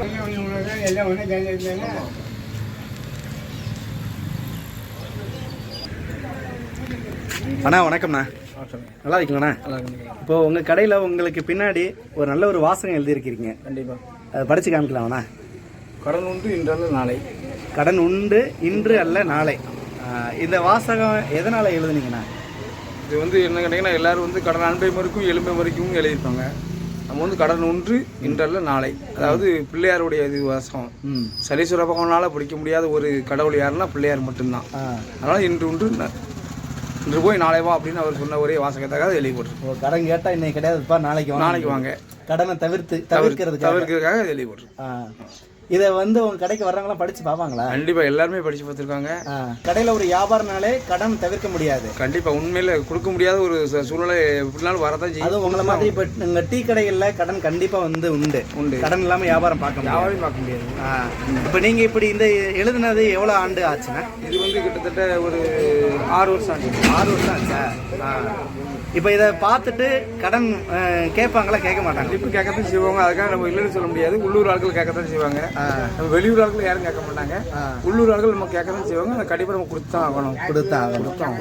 எல்லாம் அண்ணா வணக்கம்ண்ணா. நல்லா இருக்கீங்களாண்ணா? இப்போ உங்கள் கடையில் உங்களுக்கு பின்னாடி ஒரு நல்ல ஒரு வாசகம் எழுதியிருக்கிறீங்க கண்டிப்பாக அதை படித்து காமிக்கலாம்ண்ணா? கடன் உண்டு இன்றல்ல நாளை. கடன் உண்டு இன்று அல்ல நாளை. இந்த வாசகம் எதனால் எழுதுனீங்கண்ணா? இது வந்து என்ன கேட்டிங்கன்னா எல்லாரும் வந்து கடன் அன்பை மறுக்கும் எலும்பை மறுக்கும் எழுதியிருப்பாங்க. நம்ம வந்து கடன் ஒன்று இன்றல்ல நாளை. அதாவது பிள்ளையாருடைய இது வாசகம் ம். சலீஸ்வர பகவானால் பிடிக்க முடியாத ஒரு கடவுள் யாருன்னா பிள்ளையார் மட்டும்தான். அதனால் இன்று ஒன்று இன்று போய் நாளை வா அப்படின்னு அவர் சொன்ன ஒரே வாசகத்தாக எழுதி போட்டிருக்கு ஓ கடன் கேட்டால் இன்னைக்கு கிடையாதுப்பா நாளைக்கு வாங்க. நாளைக்கு வாங்க. கடனை தவிர்த்து தவிர்க்கிறதுக்காக. தவிர்க்கிறதுக்காக எழுதி போட்டிருக்கு ஆ. இதை வந்து உங்கள் கடைக்கு வர்றவங்களாம் படித்து பார்ப்பாங்களா கண்டிப்பாக எல்லாருமே படித்து பார்த்துருக்காங்க. கடையில் ஒரு வியாபாரனாலே கடன் தவிர்க்க முடியாது. கண்டிப்பா உண்மையில கொடுக்க முடியாத ஒரு சூழ்நிலை எப்படினாலும் வரதான் செய்யும். அதுவும் உங்களை மாதிரி இப்போ உங்கள் டீ கடைகளில் கடன் கண்டிப்பாக வந்து உண்டு. உண்டு. கடன் இல்லாமல் வியாபாரம் பார்க்க முடியாது. யாரையும் பார்க்க முடியாது. இப்போ நீங்கள் இப்படி இந்த எழுதுனது எவ்வளோ ஆண்டு ஆச்சுண்ணா இது வந்து கிட்டத்தட்ட ஒரு ஆறு வருஷம் ஆச்சு. ஆறு வருஷம் ஆச்சா? இப்போ இதை பார்த்துட்டு கடன் கேட்பாங்களா? கேட்க மாட்டாங்க இப்போ கேட்கத்தான் செய்வாங்க. அதுக்காக நம்ம இல்லைன்னு சொல்ல முடியாது. உள்ளூர் ஆட்கள் கேட்கத்தான் செய்வாங்க. நம்ம வெளியூர் ஆட்கள் யாரும் கேட்க மாட்டாங்க. உள்ளூர் ஆட்கள் நம்ம கேட்கத்தான் செய்வாங்க. அதை கண்டிப்பாக நம்ம கொடுத்து தான் ஆகணும். கொடுத்தா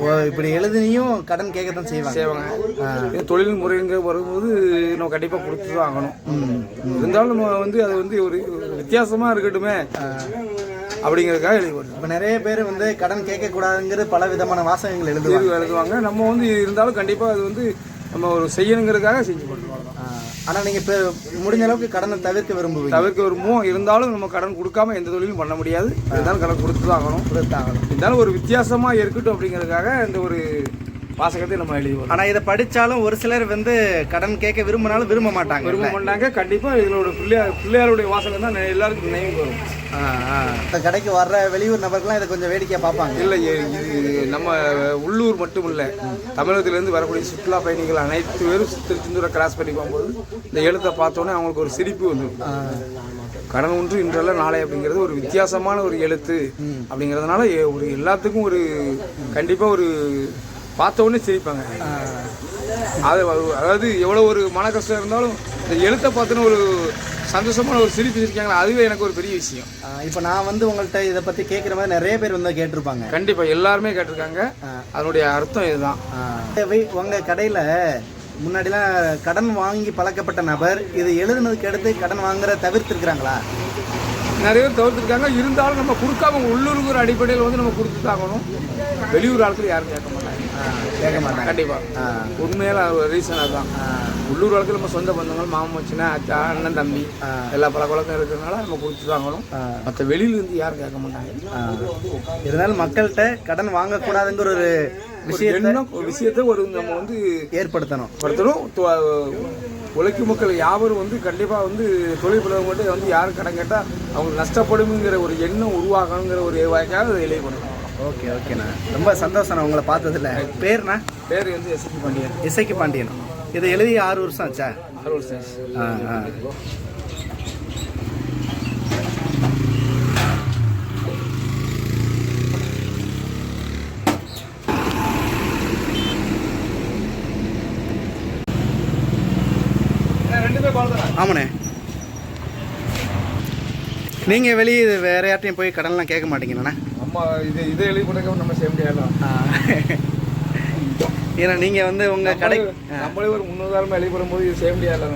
ஓ இப்படி எழுதினியும் கடன் கேட்கத்தான் செய்வாங்க. செய்வாங்க. இது தொழில் முறைங்க வரும்போது நம்ம கண்டிப்பாக கொடுத்து தான் ஆகணும் இருந்தாலும் நம்ம வந்து அது வந்து ஒரு வித்தியாசமா இருக்கட்டுமே. அப்படிங்கிறதுக்காக எழுதி இப்போ நிறைய பேர் வந்து கடன் கேட்கக்கூடாதுங்கிற பல விதமான வாசகங்கள் எழுதுவாங்க. எழுதுவாங்க. நம்ம வந்து இருந்தாலும் கண்டிப்பாக அது வந்து நம்ம ஒரு செய்யணுங்கிறதுக்காக செஞ்சு பண்ணுறோம் ஆனால் நீங்கள் இப்போ முடிஞ்ச அளவுக்கு கடனை தவிர்க்க விரும்புவீங்க. தவிர்க்க விரும்புவோம் இருந்தாலும் நம்ம கடன் கொடுக்காம எந்த தொழிலும் பண்ண முடியாது. இருந்தாலும் கடன் கொடுத்து தான் ஆகணும். கொடுத்தாகணும். இருந்தாலும் ஒரு வித்தியாசமா இருக்கட்டும் அப்படிங்கிறதுக்காக இந்த ஒரு வாசகத்தை நம்ம எழுதி ஆனால் இதை படித்தாலும் ஒரு சிலர் வந்து கடன் கேட்க விரும்பினாலும் விரும்ப மாட்டாங்க. விரும்ப மாட்டாங்க. கண்டிப்பா இதனோட பிள்ளையார் பிள்ளையாருடைய வாசகம் தான் எல்லாருக்கும் நினைவு வரும் இந்த கடைக்கு வர்ற வெளியூர் நபர்கள்லாம் இதை கொஞ்சம் வேடிக்கையாக பார்ப்பாங்க. இல்லை இது நம்ம உள்ளூர் மட்டும் இல்லை தமிழகத்திலேருந்து வரக்கூடிய சுற்றுலா பயணிகள் அனைத்து பேரும் திருச்செந்தூரை கிராஸ் பண்ணி போகும்போது இந்த எழுத்தை பார்த்தோன்னே அவங்களுக்கு ஒரு சிரிப்பு வந்துடும் கடன் ஒன்று இன்றல்ல நாளை அப்படிங்கிறது ஒரு வித்தியாசமான ஒரு எழுத்து அப்படிங்கிறதுனால ஒரு எல்லாத்துக்கும் ஒரு கண்டிப்பாக ஒரு பார்த்த உடனே சிரிப்பாங்க. அது அதாவது எவ்வளோ ஒரு மன கஷ்டம் இருந்தாலும் இந்த எழுத்தை பார்த்துன்னு ஒரு சந்தோஷமான ஒரு சிரிப்பு சிரிக்காங்களா அதுவே எனக்கு ஒரு பெரிய விஷயம். இப்போ நான் வந்து உங்கள்கிட்ட இதை பற்றி கேட்குற மாதிரி நிறைய பேர் வந்து கேட்டிருப்பாங்க. கண்டிப்பாக எல்லாருமே கேட்டிருக்காங்க. அதனுடைய அர்த்தம் இதுதான். உங்கள் கடையில் முன்னாடிலாம் கடன் வாங்கி பழக்கப்பட்ட நபர் இது எழுதுனதுக்கு அடுத்து கடன் வாங்குற தவிர்த்துருக்குறாங்களா? நிறைய பேர் தவிர்த்துருக்காங்க. இருந்தாலும் நம்ம கொடுக்காம உள்ளூருங்கிற அடிப்படையில் வந்து நம்ம கொடுத்து தான் ஆகணும் வெளியூர் ஆட்கள் யாரும் கேட்க மாட்டாங்க. கேட்க மாட்டாங்க. கண்டிப்பாக உண்மையில ரீசன் அதுதான். உள்ளூர் வழக்கில் நம்ம சொந்த பந்தங்கள் மாமன் மச்சினா அச்சா அண்ணன் தம்பி எல்லா பழக்க வழக்கம் இருக்கிறதுனால நம்ம கொடுத்து தான் ஆகணும் மற்ற வெளியில இருந்து யாரும் கேட்க மாட்டாங்க. இருந்தாலும் மக்கள்கிட்ட கடன் வாங்கக்கூடாதுங்கிற ஒரு விஷயம் விஷயத்த ஒரு நம்ம வந்து ஏற்படுத்தணும். படுத்தணும் உழைக்கும் மக்கள் யாவரும் வந்து கண்டிப்பாக வந்து தொழில் பிள்ளைங்க வந்து யாரும் கடன் கேட்டால் அவங்க நஷ்டப்படுங்கிற ஒரு எண்ணம் உருவாகணுங்கிற ஒரு வாய்க்காக அதை எழுதி பண்ணணும் ஓகே ஓகேண்ணா ரொம்ப சந்தோஷம் உங்களை பார்த்ததுல. பேர்ண்ணா பேர் வந்து எஸ்எஸ்சி பாண்டியன். இசைக்கு பாண்டியன். இதை எழுதி ஆறு வருஷம் ஆச்சா? அறுபது சார் ஆ ஆ. ஆமாண்ணே. நீங்கள் வெளியே வேற யார்ட்டையும் போய் கடன்லாம் கேட்க மாட்டீங்கண்ணா அம்மா இது இதை எழுதி கொடுக்க நம்ம செய்ய முடியாது ஏன்னா நீங்கள் வந்து உங்கள் கடை நம்மளே ஒரு முன்னுதாரணமாக எழுதி போடும்போது இது செய்ய முடியாது